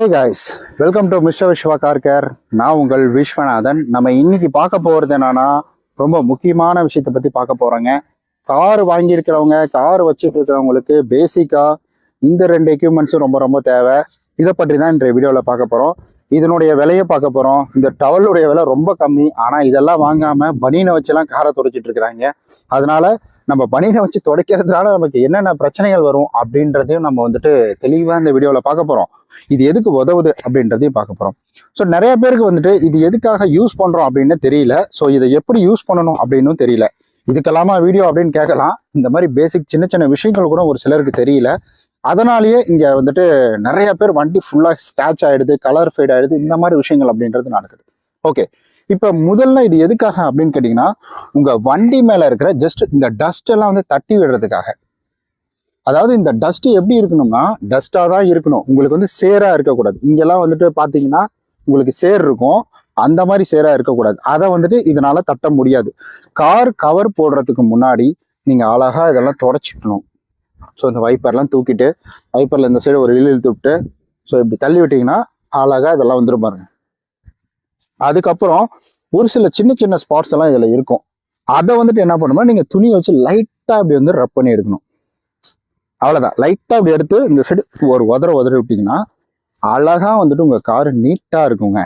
Hey guys welcome to mister Viswa car care நான் உங்கள் விஸ்வநாதன். நம்ம இன்னைக்கு பார்க்க போகிறது என்னன்னா ரொம்ப முக்கியமான விஷயத்தை பற்றி பார்க்க போகிறோங்க கார் வாங்கியிருக்கிறவங்க கார் வச்சுட்டு இருக்கிறவங்களுக்கு பேசிக்காக இந்த ரெண்டு எக்யூப்மெண்ட்ஸும் ரொம்ப ரொம்ப தேவை. இதை பற்றி தான் இன்றைய வீடியோவில் பார்க்க போகிறோம் இதனுடைய விலையை பார்க்க போகிறோம் இந்த டவலுடைய விலை ரொம்ப கம்மி. ஆனால் இதெல்லாம் வாங்காமல் பனியனை வச்சுலாம் காரை துடைச்சிட்டு இருக்கிறாங்க. அதனால நம்ம பனியனை வச்சு துடைக்கிறதுனால நமக்கு என்னென்ன பிரச்சனைகள் வரும் அப்படின்றதையும் நம்ம வந்துட்டு தெளிவாக இந்த வீடியோவில் பார்க்க போகிறோம் இது எதுக்கு உதவுது அப்படின்றதையும் பார்க்க போகிறோம் ஸோ நிறைய பேருக்கு வந்துட்டு இது எதுக்காக யூஸ் பண்ணுறோம் அப்படின்னு தெரியல. ஸோ இதை எப்படி யூஸ் பண்ணணும் அப்படின்னும் தெரியல. இதுக்கெல்லாமா வீடியோ அப்படின்னு கேட்கலாம். இந்த மாதிரி பேசிக் சின்ன சின்ன விஷயங்கள் கூட ஒரு சிலருக்கு தெரியல. அதனாலேயே இங்கே வந்துட்டு நிறைய பேர் வண்டி ஃபுல்லாக ஸ்க்ராட்ச் ஆகிடுது கலர் ஃபேட் ஆகிடுது இந்த மாதிரி விஷயங்கள் அப்படின்றது நடக்குது. ஓகே இப்போ முதல்ல இது எதுக்காக அப்படின்னு கேட்டிங்கன்னா உங்கள் வண்டி மேலே இருக்கிற ஜஸ்ட் இந்த டஸ்ட் எல்லாம் வந்து தட்டி விடுறதுக்காக. அதாவது இந்த டஸ்ட் எப்படி இருக்கணும்னா டஸ்ட்டாக தான் இருக்கணும். உங்களுக்கு வந்து சேராக இருக்கக்கூடாது. இங்கெல்லாம் வந்துட்டு பார்த்தீங்கன்னா உங்களுக்கு சேர் இருக்கும். அந்த மாதிரி சேராக இருக்கக்கூடாது. அதை வந்துட்டு இதனால தட்ட முடியாது. கார் கவர் போடுறதுக்கு முன்னாடி நீங்கள் அழகாக இதெல்லாம் தொடச்சிக்கணும். ஸோ இந்த வைப்பர்லாம் தூக்கிட்டு வைப்பரில் இந்த சைடு ஒரு இழு இழுத்து ஸோ இப்படி தள்ளி விட்டிங்கன்னா அழகாக இதெல்லாம் வந்துரும் பாருங்க. அதுக்கப்புறம் ஒரு சில சின்ன சின்ன ஸ்பாட்ஸ் எல்லாம் இதில் இருக்கும். அதை வந்துட்டு என்ன பண்ணுமா நீங்கள் துணியை வச்சு லைட்டாக அப்படி வந்து ரப் பண்ணி எடுக்கணும். அவ்வளோதான் லைட்டாக அப்படி எடுத்து இந்த சைடு ஒரு உதற உதற விட்டிங்கன்னா அழகா வந்துட்டு உங்கள் காரு நீட்டாக இருக்குங்க.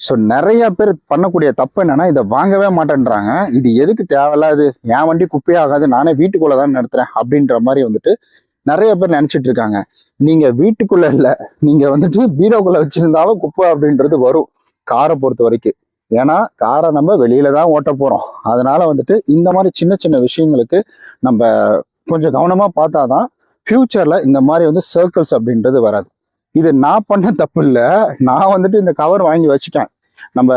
ஸோ நிறைய பேர் பண்ணக்கூடிய தப்பு என்னன்னா இதை வாங்கவே மாட்டேன்றாங்க. இது எதுக்கு தேவையில்லாது என் வண்டி குப்பையே ஆகாது நானே வீட்டுக்குள்ள தான் நடத்துறேன் அப்படின்ற மாதிரி வந்துட்டு நிறைய பேர் நினைச்சிட்டு இருக்காங்க. நீங்க வீட்டுக்குள்ள இல்லை நீங்க வந்துட்டு பீரோக்குள்ள வச்சிருந்தாலும் குப்பை அப்படின்றது வரும் காரை பொறுத்த வரைக்கும். ஏன்னா காரை நம்ம வெளியில தான் ஓட்ட போறோம். அதனால வந்துட்டு இந்த மாதிரி சின்ன சின்ன விஷயங்களுக்கு நம்ம கொஞ்சம் கவனமா பார்த்தாதான் ஃபியூச்சர்ல இந்த மாதிரி வந்து சர்க்கிள்ஸ் அப்படின்றது வராது. இது நான் பண்ண தப்பு இல்லை நான் வந்துட்டு இந்த கவர் வாங்கி வச்சுட்டேன். நம்ம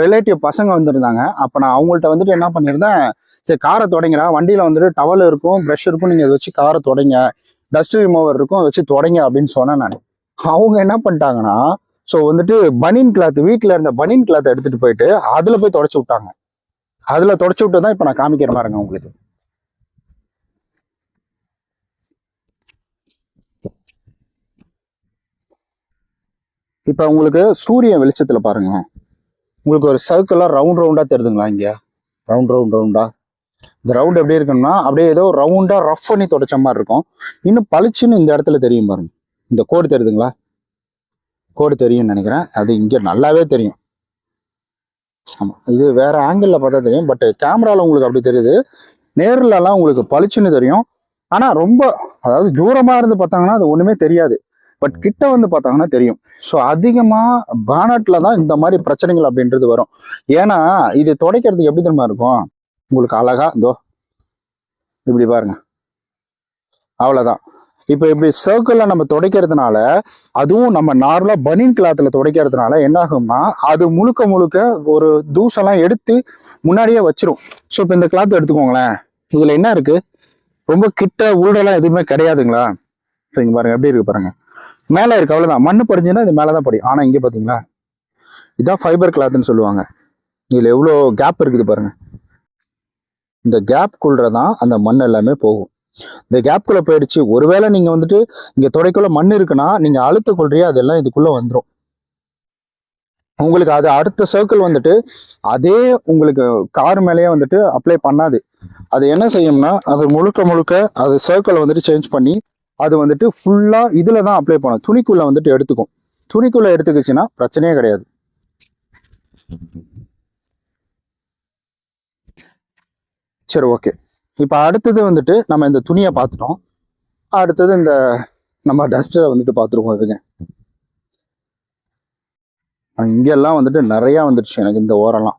ரிலேட்டிவ் பசங்க வந்திருந்தாங்க. அப்போ நான் அவங்கள்ட்ட வந்துட்டு என்ன பண்ணியிருந்தேன் சரி காரை தொடங்கினா வண்டியில் வந்துட்டு டவல் இருக்கும் ப்ரஷ் இருக்கும். நீங்கள் இதை வச்சு காரை தொடங்க. டஸ்ட் ரிமூவர் இருக்கும் அதை வச்சு தொடங்க அப்படின்னு சொன்னேன் நான். அவங்க என்ன பண்ணிட்டாங்கன்னா ஸோ வந்துட்டு பனியன் கிளாத் வீட்டில் இருந்த பனியன் கிளாத் எடுத்துட்டு போயிட்டு அதில் போய் தொடச்சி விட்டாங்க. அதில் தொடச்சி விட்டு தான் இப்போ நான் காமிக்கிற மாதிரிங்க உங்களுக்கு. இப்போ உங்களுக்கு சூரிய வெளிச்சத்தில் பாருங்கள் உங்களுக்கு ஒரு சர்க்கிளாக ரவுண்ட் ரவுண்டாக தெரியுதுங்களா இங்கே? ரவுண்ட் ரவுண்ட் ரவுண்டா இந்த ரவுண்ட் எப்படி இருக்குன்னா அப்படியே ஏதோ ரவுண்டாக ரஃப் பண்ணி தொடச்ச மாதிரி இருக்கும். இன்னும் பளிச்சுன்னு இந்த இடத்துல தெரியும் பாருங்க. இந்த கோடு தெரியுதுங்களா கோடு தெரியும்னு நினைக்கிறேன். அது இங்கே நல்லாவே தெரியும். ஆமாம் இது வேற ஆங்கிளில் பார்த்தா தெரியும். பட் கேமராவில் உங்களுக்கு அப்படி தெரியுது. நேர்லலாம் உங்களுக்கு பளிச்சுன்னு தெரியும். ஆனால் ரொம்ப அதாவது தூரமாக இருந்து பார்த்தாங்கன்னா அது ஒன்றுமே தெரியாது. பட் கிட்ட வந்து பார்த்தாங்கன்னா தெரியும். ஸோ அதிகமாக பானட்டில் தான் இந்த மாதிரி பிரச்சனைகள் அப்படின்றது வரும். ஏன்னா இது துடைக்கிறதுக்கு எப்படி தெரியுமா இருக்கும்? உங்களுக்கு அழகா இதோ இப்படி பாருங்க. அவ்வளோதான் இப்போ இப்படி சர்க்கிளில் நம்ம துடைக்கிறதுனால அதுவும் நம்ம நார்மலாக பனியன் கிளாத்தில் துடைக்கிறதுனால என்ன ஆகும்னா அது முழுக்க முழுக்க ஒரு தூசெல்லாம் எடுத்து முன்னாடியே வச்சிரும். ஸோ இப்போ இந்த கிளாத் எடுத்துக்கோங்களேன். இதில் என்ன இருக்குது ரொம்ப கிட்ட ஊடெல்லாம் எதுவுமே கிடையாதுங்களா? சரிங்க பாருங்கள் எப்படி இருக்கு பாருங்கள் மேலே இருக்கு அவ்வளோதான் மண் படிஞ்சுன்னா இது மேலே தான் படியும். ஆனால் இங்கே பார்த்தீங்களா இதான் ஃபைபர் கிளாத்னு சொல்லுவாங்க. இதில் எவ்வளோ கேப் இருக்குது பாருங்கள் இந்த கேப் தான் அந்த மண் எல்லாமே போகும். இந்த கேப்குள்ளே போயிடுச்சு. ஒருவேளை நீங்கள் வந்துட்டு இங்கே துடைக்குள்ள மண் இருக்குன்னா நீங்கள் அழுத்த கொள்றியா அதெல்லாம் இதுக்குள்ளே வந்துடும் உங்களுக்கு அது அடுத்த சர்க்கிள் வந்துட்டு அதே உங்களுக்கு கார் மேலேயே வந்துட்டு அப்ளை பண்ணாது. அது என்ன செய்யும்னா அது முழுக்க முழுக்க அது சர்க்கிள் வந்துட்டு சேஞ்ச் பண்ணி அது வந்துட்டு ஃபுல்லாக இதில் தான் அப்ளை பண்ணும் துணிக்குள்ளே வந்துட்டு எடுத்துக்கும். துணிக்குள்ளே எடுத்துக்கிச்சுன்னா பிரச்சனையே கிடையாது. சரி ஓகே இப்போ அடுத்தது வந்துட்டு நம்ம இந்த துணியை பார்த்துட்டோம். அடுத்தது இந்த நம்ம டஸ்டரை வந்துட்டு பார்த்துருக்கோம் இதுங்க இங்கெல்லாம் வந்துட்டு நிறையா வந்துடுச்சு எனக்கு இந்த ஓரெல்லாம்.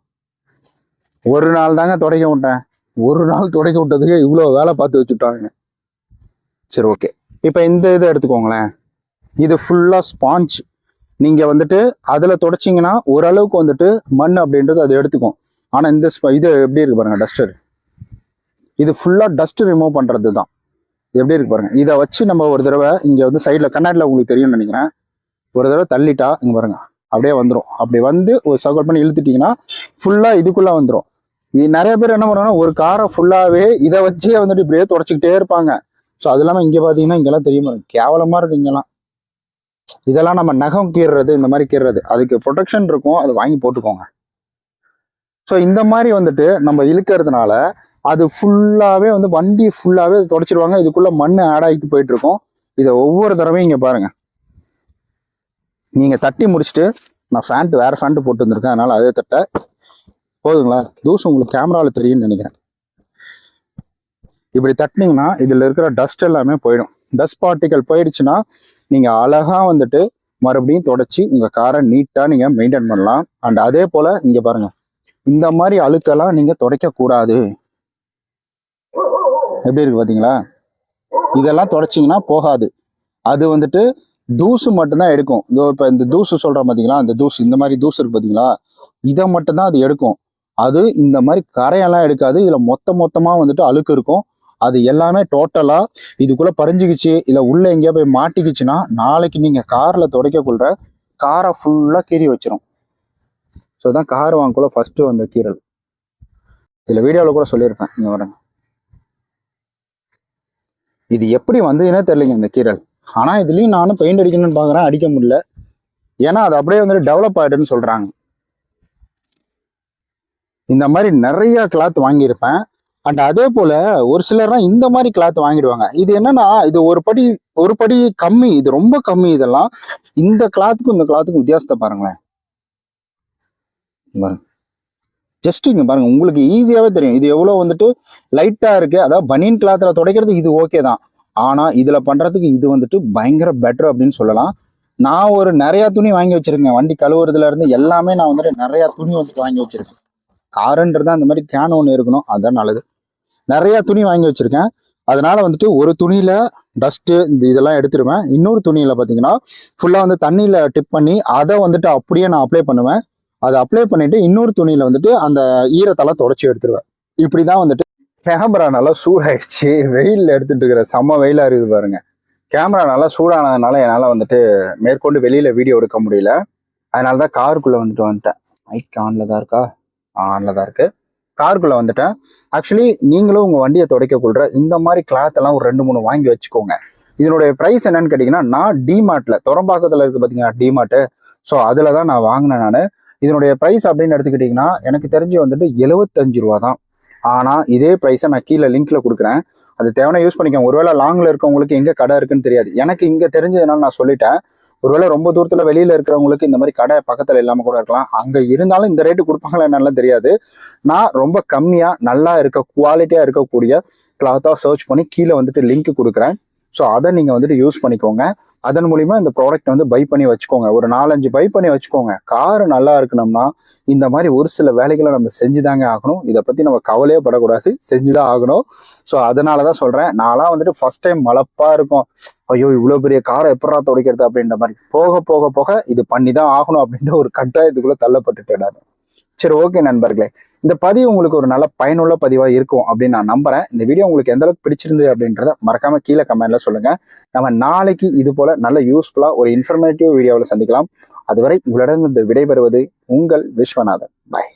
ஒரு நாள் தாங்க துடைக்க விட்டேன். ஒரு நாள் துடைக்க விட்டதுக்கு இவ்வளோ வேலை பார்த்து வச்சுட்டாங்க சரி ஓகே இப்போ இந்த இதை எடுத்துக்கோங்களேன். இது ஃபுல்லாக ஸ்பாஞ்ச் நீங்கள் வந்துட்டு அதில் தொடச்சிங்கன்னா ஓரளவுக்கு வந்துட்டு மண் அப்படின்றது அது எடுத்துக்கும். ஆனால் இந்த sp- இது எப்படி இருக்கு பாருங்கள் டஸ்டர் இது ஃபுல்லாக டஸ்ட் ரிமூவ் பண்ணுறது தான் எப்படி இருக்கு பாருங்கள் இதை வச்சு நம்ம ஒரு தடவை இங்கே வந்து சைடில் கண்ணாடியில் உங்களுக்கு தெரியும்னு நினைக்கிறேன். ஒரு தடவை தள்ளிட்டா இங்கே பாருங்க அப்படியே வந்துடும் அப்படி வந்து ஒரு சர்க்கிள் பண்ணி இழுத்துட்டிங்கன்னா ஃபுல்லாக இதுக்குள்ளே வந்துடும் நிறைய பேர் என்ன பண்ணுவாங்கன்னா ஒரு காரை ஃபுல்லாகவே இதை வச்சே வந்துட்டு இப்படியே தொடச்சிக்கிட்டே இருப்பாங்க. ஸோ அது இல்லாமல் இங்கே பார்த்தீங்கன்னா இங்கெல்லாம் தெரியுமா கேவலமாக இருக்கு இங்கெல்லாம். இதெல்லாம் நம்ம நகம் கீறுறது இந்த மாதிரி கீறுறது அதுக்கு ப்ரொடெக்ஷன் இருக்கும் அது வாங்கி போட்டுக்கோங்க. ஸோ இந்த மாதிரி வந்துட்டு நம்ம இழுக்கிறதுனால அது ஃபுல்லாகவே வந்து வண்டி ஃபுல்லாகவே தொடச்சிருவாங்க. இதுக்குள்ளே மண் ஆட் ஆகிட்டு போயிட்டு இருக்கும் இதை ஒவ்வொரு தடவையும் இங்கே பாருங்கள் நீங்கள் தட்டி முடிச்சுட்டு நான் ஃபேண்ட் வேறு ஃபேண்ட்டு போட்டு வந்திருக்கேன். அதனால் அதே தட்ட. போதுங்களா? தூசு உங்களுக்கு கேமராவில் தெரியும்னு நினைக்கிறேன். இப்படி தட்டினீங்கன்னா இதில் இருக்கிற டஸ்ட் எல்லாமே போயிடும். டஸ்ட் பார்ட்டிக்கல் போயிடுச்சுன்னா நீங்கள் அழகாக வந்துட்டு மறுபடியும் தொடச்சி உங்கள் காரை நீட்டாக நீங்கள் மெயின்டைன் பண்ணலாம். அண்ட் அதே போல் இங்கே பாருங்கள் இந்த மாதிரி அழுக்கெல்லாம் நீங்கள் துடைக்கக்கூடாது எப்படி இருக்கு பார்த்தீங்களா இதெல்லாம் தொடச்சிங்கன்னா போகாது. அது வந்துட்டு தூசு மட்டும்தான் எடுக்கும். இதோ இப்போ இந்த தூசு சொல்கிறோம் பார்த்தீங்களா அந்த தூசு இந்த மாதிரி தூசு இருக்கு பார்த்தீங்களா இதை மட்டும்தான் அது எடுக்கும். அது இந்த மாதிரி கரையெல்லாம் எடுக்காது. இதில் மொத்த மொத்தமாக வந்துட்டு அழுக்கு இருக்கும். அது எல்லாமே டோட்டலாக இதுக்குள்ளே பறிஞ்சிக்கிச்சு இல்லை உள்ளே எங்கேயா போய் மாட்டிக்கிச்சுன்னா நாளைக்கு நீங்கள் காரில் துடைக்கக்குள்ள காரை ஃபுல்லாக கீறி வச்சிரும். ஸோ தான் கார் வாங்கக்குள்ள ஃபஸ்ட்டு வந்த கீறல். இதில் வீடியோவில் கூட சொல்லியிருப்பேன் இங்கே வரேன் இது எப்படி வந்ததுன்னே தெரியலைங்க இந்த கீறல். ஆனால் இதுலேயும் நானும் பெயிண்ட் அடிக்கணும்னு பார்க்குறேன் அடிக்க முடியல. ஏன்னா அது அப்படியே வந்துட்டு டெவலப் ஆகிடுன்னு சொல்கிறாங்க இந்த மாதிரி நிறைய கிளாத் வாங்கியிருப்பேன். அண்ட் அதே போல ஒரு சிலர்லாம் இந்த மாதிரி கிளாத் வாங்கிடுவாங்க. இது என்னன்னா இது ஒரு படி ஒரு படி கம்மி இது ரொம்ப கம்மி இதெல்லாம். இந்த கிளாத்துக்கும் இந்த கிளாத்துக்கும் வித்தியாசத்தை பாருங்களேன். ஜஸ்ட் இங்க பாருங்க உங்களுக்கு ஈஸியாவே தெரியும். இது எவ்வளவு வந்துட்டு லைட்டா இருக்கு. அதாவது பனியன் கிளாத்ல துடைக்கிறது இது ஓகே தான். ஆனா இதுல பண்றதுக்கு இது வந்துட்டு பயங்கர பெட்டர் அப்படின்னு சொல்லலாம். நான் ஒரு நிறைய துணி வாங்கி வச்சிருக்கேன். வண்டி கழுவுறதுல இருந்து எல்லாமே நான் வந்துட்டு நிறைய துணி வந்துட்டு வாங்கி வச்சிருக்கேன். காருன்றது அந்த மாதிரி கேன் ஒன்று இருக்கணும். அதுதான் நல்லது. நிறையா துணி வாங்கி வச்சுருக்கேன். அதனால வந்துட்டு ஒரு துணியில் டஸ்ட்டு இந்த இதெல்லாம் எடுத்துருவேன். இன்னொரு துணியில் பார்த்தீங்கன்னா ஃபுல்லாக வந்து தண்ணியில் டிப் பண்ணி அதை வந்துட்டு அப்படியே நான் அப்ளை பண்ணுவேன். அதை அப்ளை பண்ணிவிட்டு இன்னொரு துணியில் வந்துட்டு அந்த ஈரத்தெல்லாம் தொடச்சி எடுத்துருவேன். இப்படி தான் வந்துட்டு கேமரா நல்லா சூடாயிடுச்சு. வெயிலில் எடுத்துகிட்டு இருக்கிற செம்ம வெயிலாக இருக்குது பாருங்க. கேமரா நல்லா சூடானதுனால என்னால் வந்துட்டு மேற்கொண்டு வெளியில் வீடியோ எடுக்க முடியல. அதனால தான் காருக்குள்ளே வந்துட்டு வந்துட்டேன். மைக் ஆனில் தான் இருக்கா? ஆனில் தான் இருக்குது காருக்குள்ளே வந்துட்டேன். ஆக்சுவலி நீங்களும் உங்கள் வண்டியை துடைக்க கொள்கிற இந்த மாதிரி கிளாத் எல்லாம் ஒரு ரெண்டு மூணு வாங்கி வச்சுக்கோங்க. இதனுடைய ப்ரைஸ் என்னன்னு கேட்டிங்கன்னா நான் டிமார்ட்ல துறம்பாக்கத்தில் இருக்குது பார்த்தீங்கன்னா டிமார்ட்டு ஸோ அதில் தான் நான் வாங்கினேன் நான். இதனுடைய ப்ரைஸ் அப்படின்னு எடுத்துக்கிட்டிங்கன்னா எனக்கு தெரிஞ்சு வந்துட்டு எழுபத்தஞ்சு ரூபா தான் ஆனால் இதே ப்ரைஸை நான் கீழே லிங்க்ல கொடுக்குறேன். அது தேவையான யூஸ் பண்ணிக்கோங்க. ஒருவேளை லாங்கில் இருக்கவங்களுக்கு எங்கே கடை இருக்குன்னு தெரியாது. எனக்கு இங்கே தெரிஞ்சதுனால நான் சொல்லிட்டேன். ஒருவேளை ரொம்ப தூரத்தில் வெளியில் இருக்கிறவங்களுக்கு இந்த மாதிரி கடை பக்கத்தில் இல்லாமல் கூட இருக்கலாம். அங்கே இருந்தாலும் இந்த ரேட்டு கொடுப்பாங்களா என்னலாம் தெரியாது. நான் ரொம்ப கம்மியாக நல்லா இருக்க குவாலிட்டியாக இருக்கக்கூடிய கிளாத்தாக சர்ச் பண்ணி கீழே வந்துட்டு லிங்க் கொடுக்குறேன். ஸோ அதை நீங்கள் வந்துட்டு யூஸ் பண்ணிக்கோங்க. அதன் மூலிமா இந்த ப்ராடக்ட் வந்து பை பண்ணி வச்சுக்கோங்க. ஒரு நாலஞ்சு பை பண்ணி வச்சுக்கோங்க. கார் நல்லா இருக்கணும்னா இந்த மாதிரி ஒரு சில வேலைகளை நம்ம செஞ்சுதாங்க ஆகணும். இதை பற்றி நம்ம கவலையே படக்கூடாது. செஞ்சுதான் ஆகணும். ஸோ அதனால தான் சொல்கிறேன் நான்லாம் வந்துட்டு ஃபஸ்ட் டைம் மலப்பாக இருக்கும். ஐயோ இவ்வளோ பெரிய காரை எப்படா துடைக்கிறது அப்படின்ற மாதிரி. போக போக போக இது பண்ணி தான் ஆகணும் அப்படின்ற ஒரு கட்டாயத்துக்குள்ளே தள்ளப்பட்டுட்டேன் நான். சரி ஓகே நண்பர்களே. இந்த பதிவு உங்களுக்கு ஒரு நல்ல பயனுள்ள பதிவாக இருக்கும் அப்படின்னு நான் நம்புறேன். இந்த வீடியோ உங்களுக்கு எந்த அளவுக்கு பிடிச்சிருந்தது அப்படின்றத மறக்காம கீழே கமெண்ட்ல சொல்லுங்க. நம்ம நாளைக்கு இது போல நல்ல யூஸ்ஃபுல்லா ஒரு இன்ஃபர்மேட்டிவ் வீடியோவில் சந்திக்கலாம். அதுவரை உங்களிடம் விடைபெறுவது உங்கள் விஸ்வநாதன். பாய்